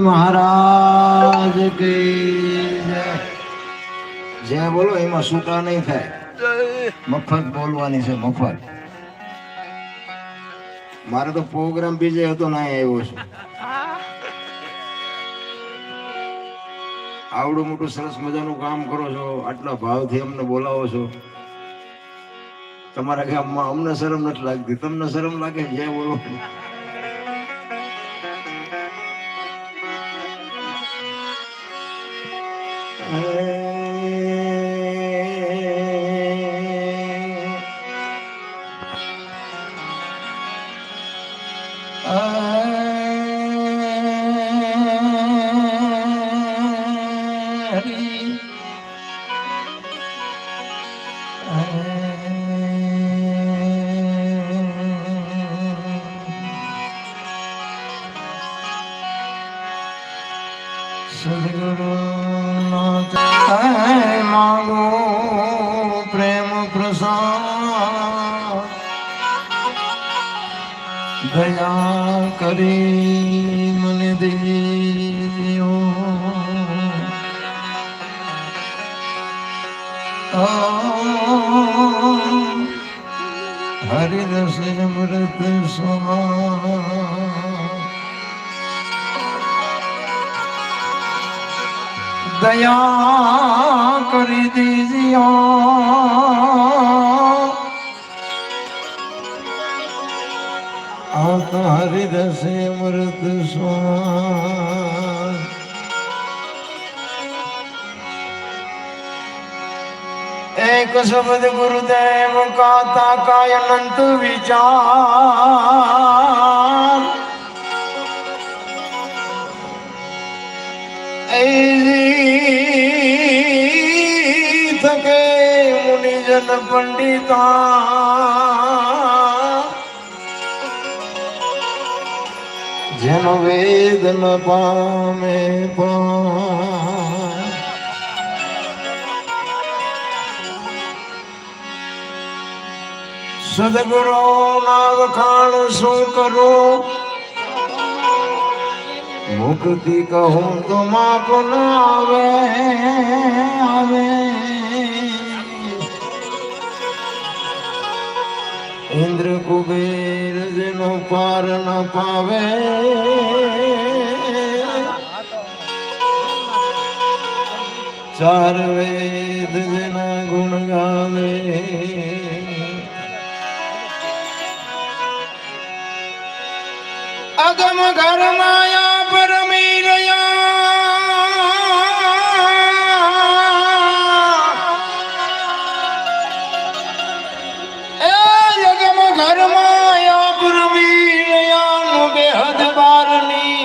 મહારાજ કે જય. બોલો એમાં છૂટા નહીં થાય. મફત બોલવાની છે, મફત. મારે તો પ્રોગ્રામ બીજે હતો ના આવ્યો છે. આવડું મોટું સરસ મજાનું કામ કરો છો, આટલા ભાવથી અમને બોલાવો છો. તમારા ગામમાં અમને શરમ નથી લાગતી. તમને શરમ લાગે? જય બોલો. સદગુરુ માગો પ્રેમ પ્રસાદ દયા કરી મને દેજો હરિદસ અમૃત સ્વા દયા કરી દીજો આ તો હરિદસે મૃત સ્વાન એક શબ્દ ગુરુદેવ કાતા કાય અનંત વિચાર. મુનિજન પંડિતા. જેનો વેદ ન પામે સદગુરુ ના વખાણ શું કરો? મુક્તિ કહું તો માપ ના આવે આવે. ઇન્દ્ર કુબેર જેનો પાર ન પાવે ચાર વેદ જેના ગુણ ગાવે. અગમ ઘર માયા પરમી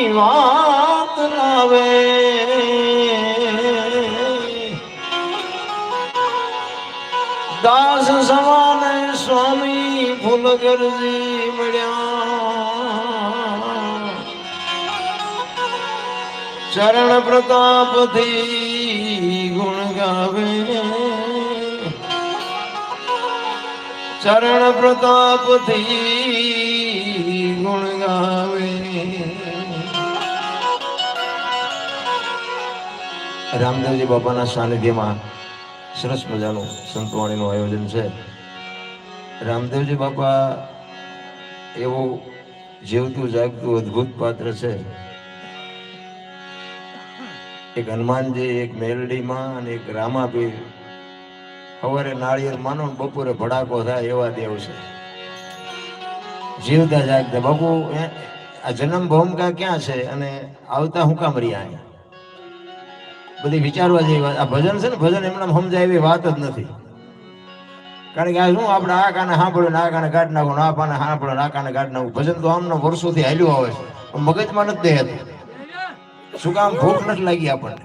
વાત લાવે. દાસ સમાન સ્વામી ફૂલગરજી મળ્યા. ચરણ પ્રતાપથી ગુણ ગાવે. ચરણ પ્રતાપથી ગુણ ગાવે. રામદેવજી બાપાના સાનિધ્યમાં સરસ મજાનું સંતવાણીનું આયોજન છે. રામદેવજી બાપા એવું જીવતું, જાગતું, અદ્ભુત પાત્ર છે. એક હનુમાનજી, એક મેલડીમાં અને એક રામાભી સવારે નાળિયેર માનો બપોરે ભડાકો થાય એવા દેવ છે. જીવતા જાગતા, બાપુ આ જન્મ ભૂમિકા ક્યાં છે? અને આવતા હું કામ રહ્યા અહીંયા? બધી વિચારવા જેવી વાત. આ ભજન છે ને, ભજન એમને સમજાય એવી વાત જ નથી. કારણ કે આ શું, આપણે આ કાને સાંભળ્યું ને આ કાને કાઢ નાખું આ પાને સાંભળ્યું આ કાને કાઢ નાખું. ભજન તો આમનો વર્ષોથી હાલ્યું આવે છે. મગજમાં નથી દેહતું શું કામ ભૂખ નથી લાગી આપણને?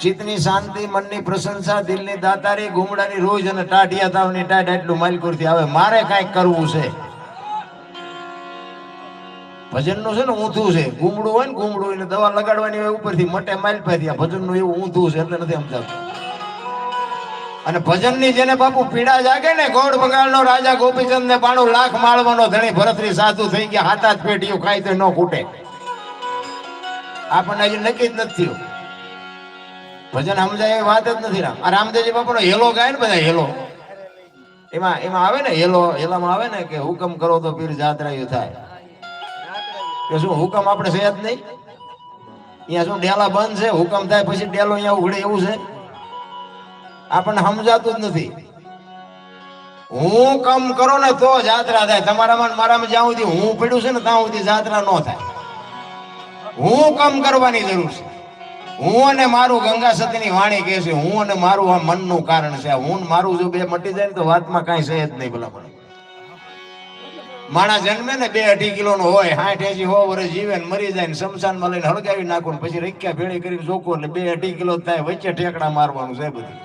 ચિત્તની શાંતિ, મનની પ્રશંસા, દિલની દાતારી, ગુમડાની રોજ અને ટાઢિયા તાવની ટાઢ એટલું માલકુરથી આવે. મારે કાંઈક કરવું છે? ભજનનું છે ને ઊંધું છે. ગુમડું હોય ને ગુમડું, એને દવા લગાડવાની હોય ઉપરથી, મટે માઇલ પાથી આ ભજનનું એવું ઊંધું છે એટલે નથી સમજાતું. અને ભજનની જેને બાપુ પીડા જાગે ને, ગોળ બંગાળનો રાજા ગોપીચંદ ને પાણું લાખ માળવાનો ધણી ભરતરી સાધુ થઈ ગયા, હાથા જ પેટીઓ ખાય તો ન ખૂટે. આપણને હજી નક્કી જ નથી થયું. ભજન સમજાય એ વાત જ નથી રામ. આ રામદેવજી બાપાનો હેલો ગાય ને બધા હેલો. એમાં એમાં આવે ને, હેલો, હેલામાં આવે ને કે હુકમ કરો તો પીર જાત્રાયું થાય. કે શું હુકમ આપણે છે જ નહીં? અહીંયા શું ડેલા બંધ છે? હુકમ થાય પછી ડેલો અહીંયા ઉઘડે એવું છે? આપણને સમજાતું જ નથી. હું કમ કરો ને તો જાત્રા થાય. તમારામાં મારામાં જ્યાં સુધી હું પડ્યું છે ને ત્યાં સુધી જાત્રા ન થાય. હું કમ કરવાની જરૂર છે. હું અને મારું ગંગા સતીની વાણી કહે છે, હું અને મારું આ મનનું કારણ છે. હું મારું જો બે મટી જાય ને તો વાતમાં કાંઈ છે જ નહીં ભલા મને માણસ જન્મે ને બે અઢી કિલો નો હોય, હાઠ એસી હો વર્ષ જીવે ને મરી જાય ને શમશાનમાં લઈને હળગાવી નાખો ને પછી રખ્યા ભેળી કરીને જોકો એટલે બે અઢી કિલો થાય, વચ્ચે ઠેકડા મારવાનું છે બધું.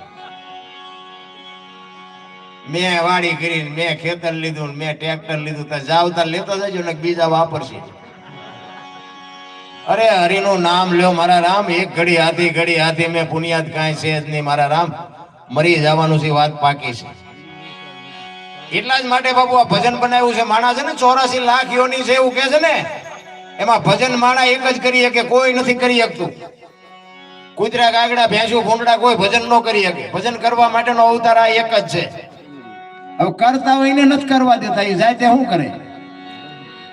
મેં વાડી કરીને મેં ખેતર લીધું મેં ટ્રેક્ટર લીધું તો જાવતા લેતો જજો ને બીજા વાપરશે. અરે હરિનું નામ લ્યો, મારા રામ, એક ઘડી હાથી ઘડી હાથી, મેં પુનિયાદ કાંઈ છે જ નહીં, મારા રામ. મરી જવાનું છે વાત પાકી છે. એટલા જ માટે બાબુ આ ભજન બનાવ્યું છે. માણા છે ને, ચોરાસી લાખ યોની છે એવું કે છે ને, એમાં ભજન માણા એક જ કરી શકે, કોઈ નથી કરી શકતું. કુતરા કાગડા ભેંસું ભૂંડા કોઈ ભજન ન કરી શકે. ભજન કરવા માટેનો અવતાર આ એક જ છે. હવે કરતા હોય ને નથી કરવા દેતા, એ જાય તે શું કરે?